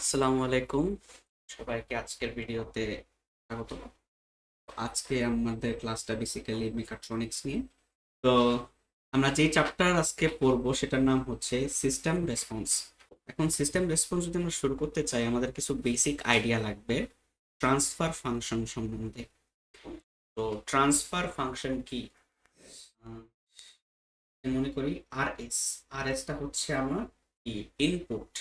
আসসালামু আলাইকুম। সবাইকে আজকের ভিডিওতে স্বাগত। আজকে আমাদের ক্লাসটা বেসিক্যালি মেকাট্রনিক্স নিয়ে। তো আমরা যে চ্যাপ্টার আজকে পড়ব সেটার নাম হচ্ছে সিস্টেম রেসপন্স এখন সিস্টেম রেসপন্স যদি আমরা শুরু করতে চাই, আমাদের কিছু বেসিক আইডিয়া লাগবে ট্রান্সফার ফাংশন সম্বন্ধে। তো ট্রান্সফার ফাংশন কি? মনে করি আর এস আর এসটা হচ্ছে আমার ইনপুট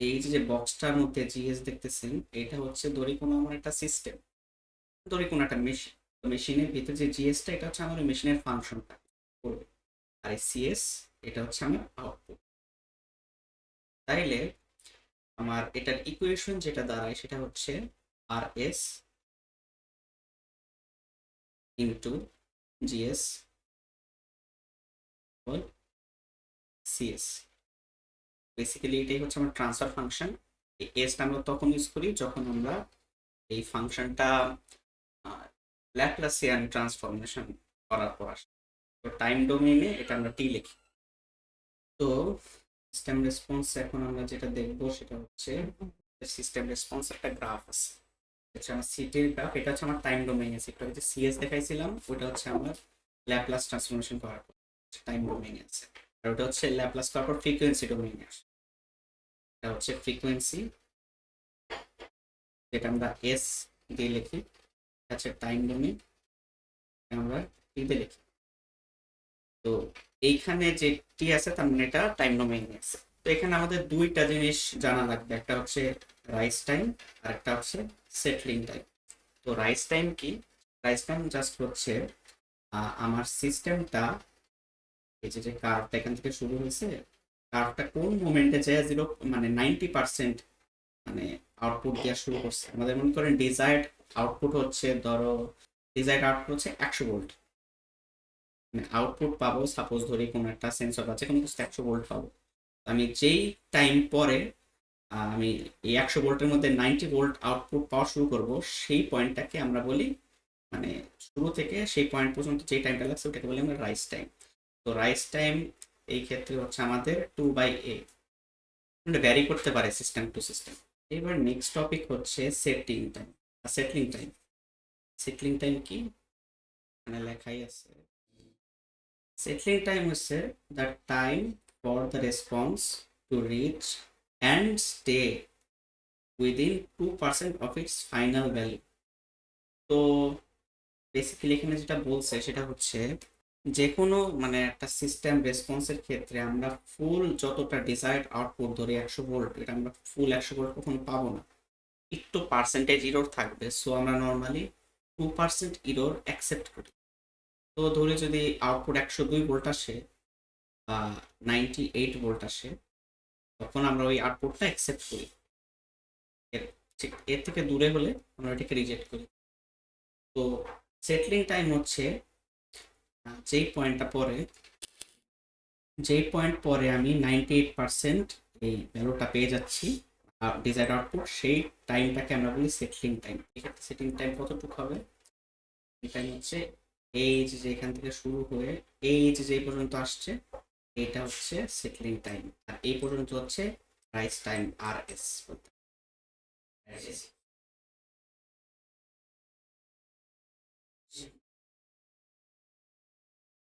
এই যে বক্সটার মধ্যে জিএস দেখতেছেন, এটা হচ্ছে ধরি কোনো আমার একটা সিস্টেম ধরি কোনো একটা মেশিন মেশিনের ভিতরে যে জিএসটা, এটা হচ্ছে আমার মেশিনের ফাংশনটা করবে। আর এই সিএস এটা হচ্ছে আমার আউটপুট তাইলে আমার এটার ইকুয়েশন যেটা দাঁড়ায়, সেটা হচ্ছে R S into GS CS basically এটাই হচ্ছে আমার ট্রান্সফার ফাংশন এই এসটা আমরা তখন ইউজ করি যখন আমরা এই ফাংশনটা ল্যাপ্লাসিয়ান ট্রান্সফরমেশন করার পর আসে। তো টাইম ডোমেইনে এটা আমরা টি লিখি। তো সিস্টেম রেসপন্স এখন আমরা যেটা দেখব সেটা হচ্ছে সিস্টেম রেসপন্স একটা গ্রাফ আছে। হচ্ছে আমার সিটির গ্রাফ এটা হচ্ছে আমার টাইম ডোমেইন আছে। এটা হচ্ছে সিএস দেখাইছিলাম, ওটা হচ্ছে আমার ল্যাপ্লাস ট্রান্সফরমেশন করার পর। টাইম ডোমেইন আছে। আর ওটা হচ্ছে ল্যাপ্লাস পর ফ্রিকোয়েন্সি ডোমেইনে এটা হচ্ছে ফ্রিকোয়েন্সি যেটা আমরা এস দিয়ে লিখি হচ্ছে টাইম ডোমেইন আমরা টি দিয়ে লিখি। তো এইখানে যে টি আছে, তার মানে এটা টাইম ডোমেইন আছে। তো এখানে আমাদের দুইটা জিনিস জানা লাগবে, একটা হচ্ছে রাইস টাইম আর একটা হচ্ছে সেটলিং টাইম তো রাইস টাইম কি? রাইস টাইম জাস্ট হচ্ছে আমার সিস্টেমটা যে যে কার্ভটা এখান থেকে শুরু হয়েছে কার্ভটা কোন মোমেন্টে যায় জিরো মানে নাইনটি পার্সেন্ট মানে আউটপুট দেওয়া শুরু করছে? আমাদের মনে করেন ডিজায়ার্ড আউটপুট হচ্ছে, ধরো ডিজায়ার্ড আউটপুট হচ্ছে একশো ভোল্ট মানে আউটপুট পাবো সাপোজ ধরি কোনো একটা সেন্সর আছে কোনো কিছু একশো ভোল্ট পাবো। আমি যেই টাইম পরে আমি এই একশো ভোল্টের মধ্যে নাইনটি ভোল্ট আউটপুট পাওয়া শুরু করব, সেই পয়েন্টটাকে আমরা বলি মানে শুরু থেকে সেই পয়েন্ট পর্যন্ত যে টাইমটা লাগছে, ওটাকে বলি আমরা রাইস টাইম তো রাইস টাইম এই ক্ষেত্রে হচ্ছে আমাদের টু বাই এ ভ্যারি করতে পারে সিস্টেম টু সিস্টেম এবার নেক্সট টপিক হচ্ছে setting time settling time settling time কি? মানে লেখাই আছে। সেটলিং টাইম হচ্ছে the time for the response to reach and stay within two percent of its final value তো বেসিক্যালি এখানে যেটা বলছে সেটা হচ্ছে যে কোনো মানে একটা সিস্টেম রেসপন্সের ক্ষেত্রে আমরা ফুল যতটা ডিজায়ার্ড আউটপুট ধরি একশো ভোল্ট এটা আমরা ফুল একশো ভোল্ট কখনো পাবো না। একটু পার্সেন্টেজ ইরোর থাকবে সো আমরা normally two percent error accept করি। তো ধরে যদি আউটপুট একশো দুই ভোল্ট আসে, বা নাইনটি এইট ভোল্ট আসে, তখন আমরা ওই আউটপুটটা অ্যাকসেপ্ট করি। এর থেকে দূরে হলে আমরা এটাকে রিজেক্ট করি। তো সেটলিং টাইম হচ্ছে যেই পয়েন্টটা পরে, যেই পয়েন্ট পরে আমি নাইনটি এইট পার্সেন্ট এই ভ্যালুটা পেয়ে যাচ্ছি ডিজাইড আউটপুট সেই টাইমটাকে আমরা বলি সেটলিং টাইম এক্ষেত্রে সেটিং টাইম কতটুকু হবে? টাইম হচ্ছে এই যে এখান থেকে শুরু হয়ে এই যে যে পর্যন্ত আসছে এইটা হচ্ছে সেটলিং টাইম আর এই পর্যন্ত হচ্ছে রাইস টাইম আর এস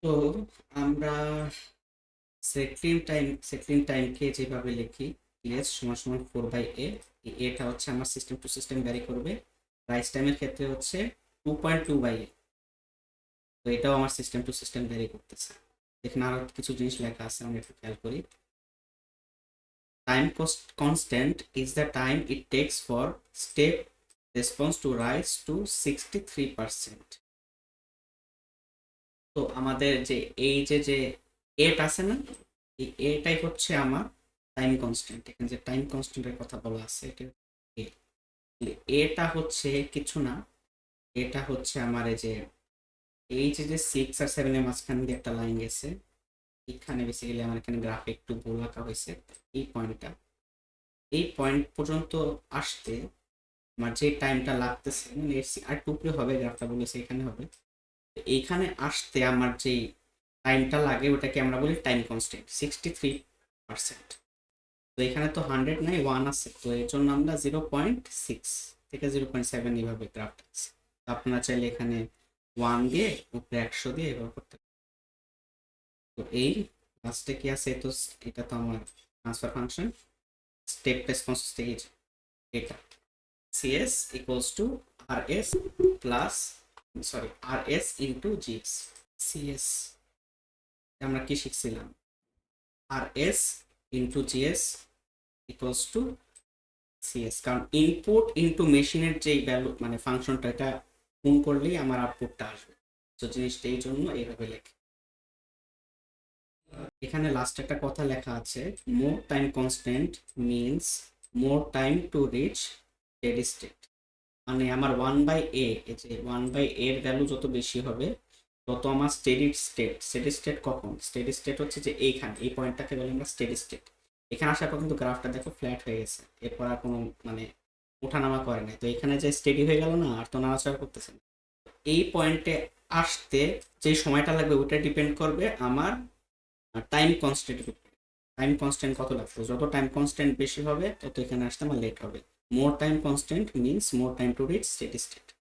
তো আমরা সেটলিং টাইম সেটলিং টাইমকে যেভাবে লিখি এস সমান সমান ফোর বাই এ এটা হচ্ছে আমার সিস্টেম টু সিস্টেম ভ্যারি করবে। রাইস টাইমের ক্ষেত্রে হচ্ছে two point two by a তো এটাও আমার সিস্টেম টু সিস্টেম ভ্যারি করতেছে। এখানে আরও কিছু জিনিস লেখা আছে আমরা একটু খেয়াল করি। Time cost constant is the time it takes for step response to rise to sixty three percent তো আমাদের যে এই যে যে এট আছে না, এই এটাই হচ্ছে আমার টাইম কনস্ট্যান্ট এখানে যে টাইম কনস্ট্যান্টের কথা বলা আছে, এটা এটা হচ্ছে কিছু না এটা হচ্ছে আমার এই যে এই যে যে সিক্স আর সেভেনের মাঝখান দিয়ে একটা লাইন গেছে এখানে বেসিক্যালি আমার এখানে গ্রাফে একটু ভুল আঁকা হয়েছে, এই পয়েন্টটা এই পয়েন্ট পর্যন্ত আসতে আমার যে টাইমটা লাগতেছে মানে আর টুকরে হবে গ্রাফটা বলেছে, এখানে হবে। এইখানে আসতে আমার যে টাইমটা লাগে, ওটাকে আমরা বলি time constant sixty three percent তো এখানে তো হান্ড্রেড নাই ওয়ান আছে। তো এর জন্য আমরা জিরো পয়েন্ট সিক্স থেকে জিরো পয়েন্ট সেভেন এইভাবে গ্রাফটা আছে তো আপনারা চাইলে এখানে ওয়ান দিয়ে, উপরে একশো দিয়ে এভাবে করতে। তো এই লাস্টে কি আছে? তো এটা তো আমার ট্রান্সফার ফাংশন স্টেপ রেসপন্স থেকে এটা CS equals to R S plus sorry R S into GS CS আমরা কি শিখছিলাম? R S into GS equals to CS কারণ ইনপুট ইন্টু মেশিনের যেই ভ্যালু মানে ফাংশনটা এটা গুণ করলেই আমার আউটপুটটা আসবে। তো জিনিসটা এই জন্য এইভাবে লেখে। এখানে লাস্ট একটা কথা লেখা আছে more time constant means more time to reach steady state মানে আমার ওয়ান বাই এ যে ওয়ান বাই এর ভ্যালু যত বেশি হবে, তত আমার স্টেডি স্টেট স্টেডি স্টেট কখন? স্টেডি স্টেট হচ্ছে যে এইখানে, এই পয়েন্টটাকে বলি আমরা স্টেডি স্টেট এখানে আসার পর কিন্তু গ্রাফটা দেখো ফ্ল্যাট হয়ে গেছে। এরপর আর কোনো মানে ওঠানামা করে নাই। তো এখানে যে স্টেডি হয়ে গেল না, আর তো নাড়াচাড়া করতেছে না। এই পয়েন্টে আসতে যে সময়টা লাগবে ওটা ডিপেন্ড করবে আমার টাইম কনস্ট্যান্ট টাইম কনস্ট্যান্ট কত লাগবে যত টাইম কনস্ট্যান্ট বেশি হবে, তত এখানে আসতে আমার লেট হবে। more time constant means more time to reach steady state.